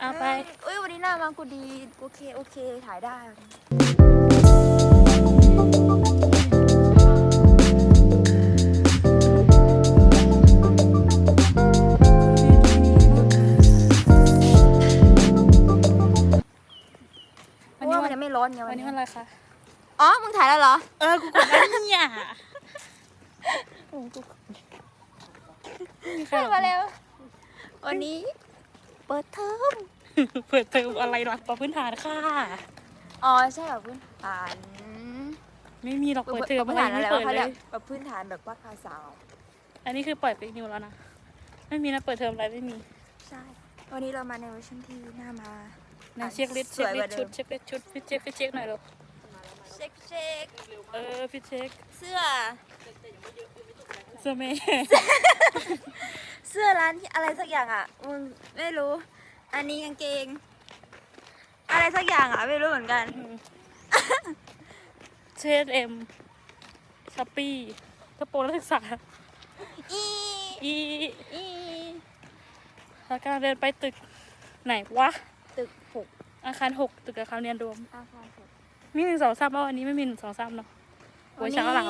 เอาไปเอ้ยวันนี้หน้ามากูดีโอเคโอเคถ่ายได้วันนี้เพวันราะนี้ว่าวัมันนยังไม่ร้อนไงวัวันนนี้นี้วันอะไรคะ อ๋อมึงถ่ายแล้วเหรอ เออ กูกดได้เนี่ยโอ้กูมีใครถ่ายหรอกมาแล้ววันนี้ เปิดเทอม เปิดเทอมอะไรหลักปพื้นฐานค่ะ อ๋อใช่แบบพื้นฐานไม่มีหรอกเปิดเทอมพื้อะนไรฐานอะไม่ไรเปิวะดเขาเลเรียยกแบบพื้นฐานแบบว่าภาษา อันนี้คือปล่อยเฟกนิวแล้วนะ ไม่มีนะเปิดเทอมอะไรไม่มี ใช่ วันนี้เรามาในเวอร์ชันที่หน้ามานะเช็คลิสต์สเช็ควยลิกสว่าต์เดิชุดมเช็คลิสต์ชุดฟิตเช็คฟิตเช็คหน่อยเร็วเช็คเช็คเออฟิตเช็คเสื้อ เสื้อเมย์ เสื้อร้านที่อะไรสักอย่างอะมึงไม่รู้ อันนี้กางเกง อะไรสักอย่างอะ ไม่รู้เหมือนกัน เชสเอ็มช้อปปี้กระโปรงนักศึกษาอีอีอีแล้วการเดินไปตึกไหนวะ ตึกหกอาคารหกตึกอาคารเรียนรวม อาคารหกมีหนึ่งสองสามเพราะวันนี้ไม่มีหนึ่งสองสามเนาะหัวเช้าเรา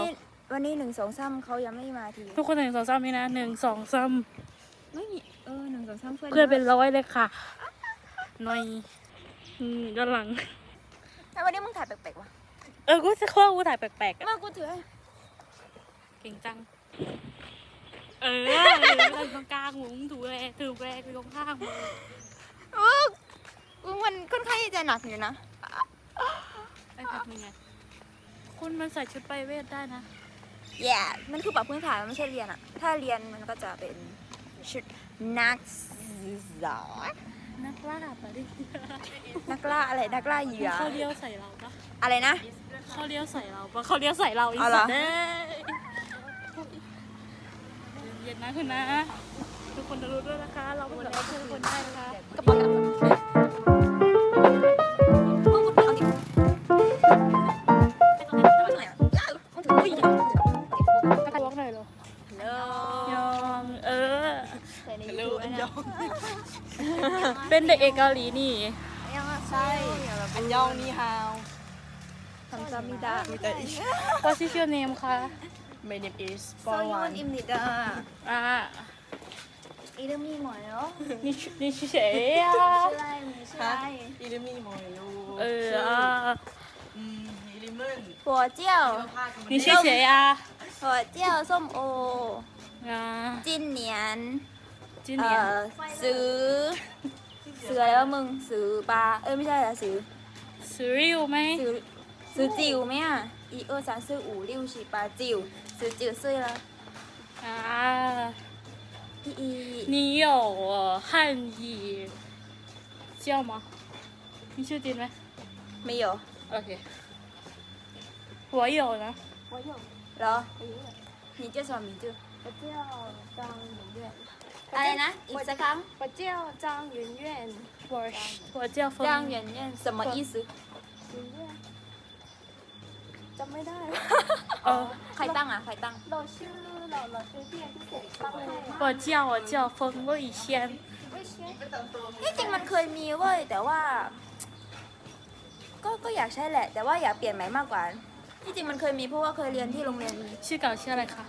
วันนี้หนึ่งสองสามเขายังไม่มาที ทุกคนหนึ่งสองสามนี่นะหนึ่งสองสาม ไม่มีเออหนึ่งสองสามเพื่อนเพื่อนเป็นร้อยเลยค่ะหน่อยอืมด้านหลัง แต่วันนี้มึงถ่ายแปลกๆวะเออกูจะข้อกูถ่ายแปลกๆอะมากูถือให้เก่งจัง เออเราอยู่ตรงกลางหมุงถูแรถือแรกอยู่ตรงข้างมือเออกูมันค่อนข้างที่จะหนักอยู่นะไอ้พักนี่ไงคุณมันใส่ชุดไปเวทได้นะ แย่ มันคือปรับพื้นฐานมันไม่ใช่เรียนอะถ้าเรียนมันก็จะเป็น ชุดนักศึกษานักล่าปะดินักล่าอะไรนักล่าเหยื่อเขาเลี้ยวใส่เราปะอะไรนะเขาเลี้ยวใส่เราปะเขาเลี้ยวใส่เราอีกเอาเหรสัอตว์เด้เย็นๆนะคุณนะ ทุกคนจะรู้ด้วยนะคะ เราเป็นแบบทุกคนได้นะคะกระเป๋า ยูทูบนะเป็นเด็กเอกเกาหลีนี่ยังอะใช่อันยองนี่ฮาวทำซามิดา What is your name คะ My name is โซยูนอิมนิดาอ่าอีเรื่องมีหมอยเนาะนี่ชื่อนี่ชื่อเฉยอะชื่ออะไรมีชื่ออะไรอีลิมี่มอยลูเอออะอืมอีลิมึนหัวเจียวนี่ชื่อเฉยอะหัวเจียวส้มโออ่าจินเหนียน จี เอ่ เนีย อซื้อซื้ออะไรวะมึงซื้อปลาเอ้ยไม่ใช่ละซื้อ ซื้อริวไหม ซื้อซื้อจิ๋วไหมอ่ะอีเออสามซื้ออูริวชีปลาจิ๋วซื้อจิ๋วซื้อละ อ่า อีอี 你有汉语叫吗你ชื่อจีนไหม ไม่有 โอเค我有นะ เหรอ你叫什么名字我叫张圆圆， อะไรนะอีกสักครั้ง 我叫张圆圆，我我叫风 ย่างเหยียนเหยียน什么意思圆圆，จำไม่ได้ เออ ใครตั้งอ่ะใครตั้ง เราชื่อเราเราชื่อที่ที่เสกตั้งให้ 我叫我叫风味仙 ไม่ใช่ ที่จริงมันเคยมีเว้ยแต่ว่า ก็ก็อยากใช้แหละ แต่ว่าอยากเปลี่ยนใหม่มากกว่า ที่จริงมันเคยมีเพราะว่าเคยเรียนที่โรงเรียน ชื่อเก่าชื่ออะไรคะ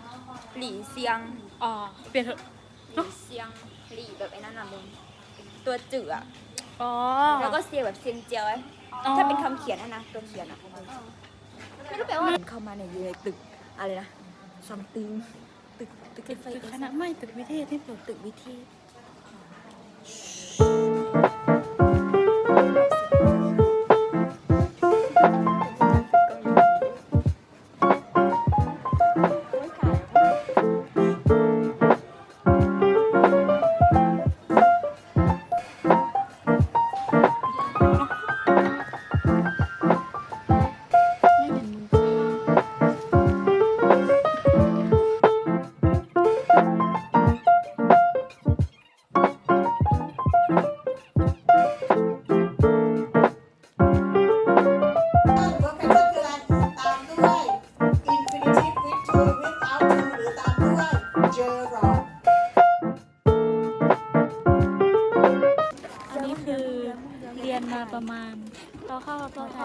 หลี่เซียง อ๋อเปลี่ยนเถอะ หลี่ เซียงหลี่แบบไอ้นั่นน่ะมึงตัวจื่ออะอ๋อ แล้วก็เซียงแบบเซียงเจียวไอ้อ๋อ ถ้าเป็นคำเขียนนะนะตัวเขียนอะไม่รู้แปลว่าเข้ามาในอยู่ในตึกอะไรนะซัมติงตึกตึกตึกไฟตึกคณะไม่ตึกวิเทศที่เปิดตึกวิเทศ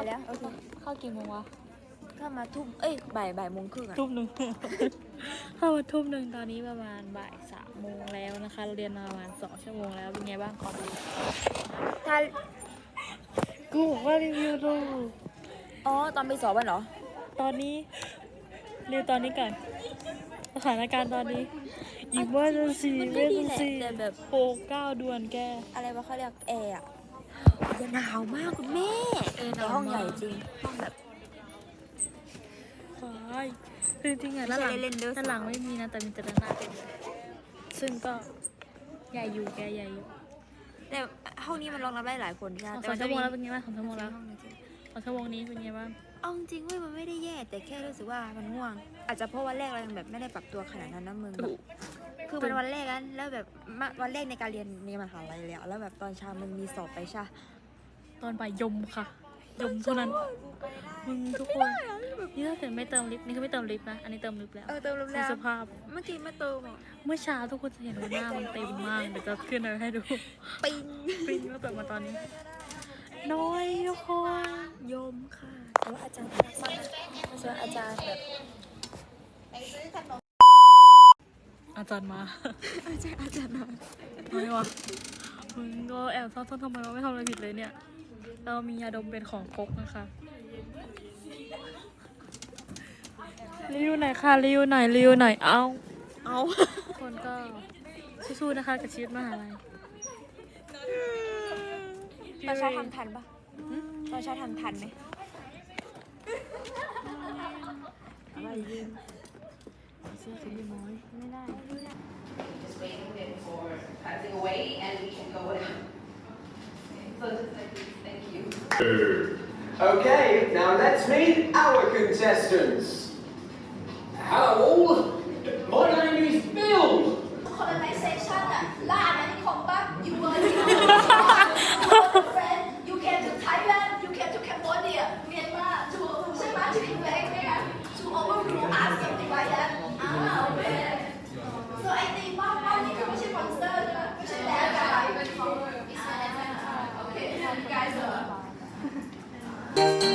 แล้วโอเคเข้ากี่โมงวะก็มาทุ่มเอ้ยบ่ายบ่ายโมงครึ่งอะทุ่มหนึ่งเข้ามาทุ่มหนึ่งตอนนี้ประมาณบ่ายสามโมงแล้วนะคะ เราเรียนมาประมาณสองชั่วโมงแล้วเป็นไงบ้างขอดูถ้ากูบอกว่ารีวิวดูอ๋อตอนไปสอบวันเหรอ ตอนนี้รีวิวตอนนี้ก่อนสถานการณ์ตอนนี้อีเมอร์เจนซีมันเมก็อร์ดีเจนแหละซีแต่แบบโปรเก้าด่วนแก อะไรวะเขาเรียกแอร์อะจะหนาวมากคุณแม่เออห แต่นาวห้องมากใหญ่จริงห้องแบบควายคือจริงๆอะไม่ด้านใช่หลังเล่นๆเด้อด้านหลังไม่มีนะแต่มีแต่ด้านหน้าเต็มเลยซึ่งก็ใหญ่อยู่แกใหญ่อยู่แต่ห้องนี้มันรองรับได้หลายคนใช่ไหมสองแต่มันชั่จะวโมมีงแล้วเป็นไงบ้างสองชั่วโมงแล้วห้องนึงสองชั่วโมงนี้เป็นไงบ้างเอาจริงๆเว้ยมันไม่ได้แย่แต่แค่รู้สึกว่ามันง่วง อาจจะเพราะวันแรกเรายังแบบไม่ได้ปรับตัวขนาดนั้นนะมึงแบบคือมันวันแรกนั้นแล้วแบบมาวันแรกในการเรียนในมหาลัยแล้วแล้วแบบตอนเช้ามันมีสอบไปใช่ปะตอนบ่ายยมค่ะ ยมเท่านั้นมึงทุกคนนี่ถ้าเกิดไม่เติมลิฟต์นี่คือไม่เติมลิฟต์นะอันนี้เติมลิฟต์แล้วเออเติมลมดูแล้วสภาพ เมื่อกี้ไม่เติมอะเมื่อเช้าทุกคนจะเห็นว่าหน้ามันเต็มมากเดี๋ยวจะขึ้นเอาให้ดูปิงปิ้งก็เติมมาตอนนี้น้อยทุกคนยมค่ะแต่ว่าอาจารย์น่ารักมากนะเพราะว่าอาจารย์แบบอาจารย์มา อาจารย์อาจารย์มาไม่วะมึงก็แอบซ่อนๆทำไมวะไม่ทำอะไรผิดเลยเนี่ย เรามียาดมเป็นของพกนะคะรีวิวหน่อยค่ะรีวิวหน่อยรีวิวหน่อยเอาเอาทุกคนก็สู้ๆนะคะกับชีวิตมหาลัยตอนเช้าทำทันปะตอนเช้าทำทันไหมอะไรยืนเสื้อสีน้อยไม่ได้ Okay, now let's meet our contestants. เ